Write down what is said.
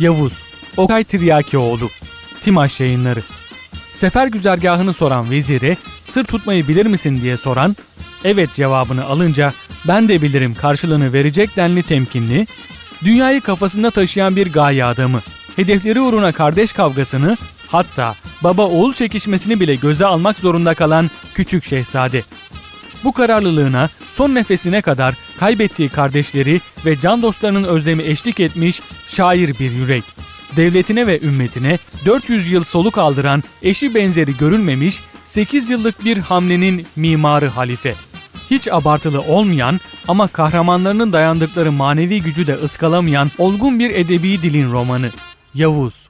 Yavuz, Okay Tiryakioğlu, Timaş yayınları. Sefer güzergahını soran vezire, sır tutmayı bilir misin diye soran, evet cevabını alınca ben de bilirim karşılığını verecek denli temkinli, dünyayı kafasında taşıyan bir gaye adamı, hedefleri uğruna kardeş kavgasını, hatta baba oğul çekişmesini bile göze almak zorunda kalan küçük şehzade. Bu kararlılığına son nefesine kadar kaybettiği kardeşleri ve can dostlarının özlemi eşlik etmiş şair bir yürek. Devletine ve ümmetine 400 yıl soluk aldıran eşi benzeri görülmemiş 8 yıllık bir hamlenin mimarı halife. Hiç abartılı olmayan ama kahramanlarının dayandıkları manevi gücü de ıskalamayan olgun bir edebi dilin romanı. Yavuz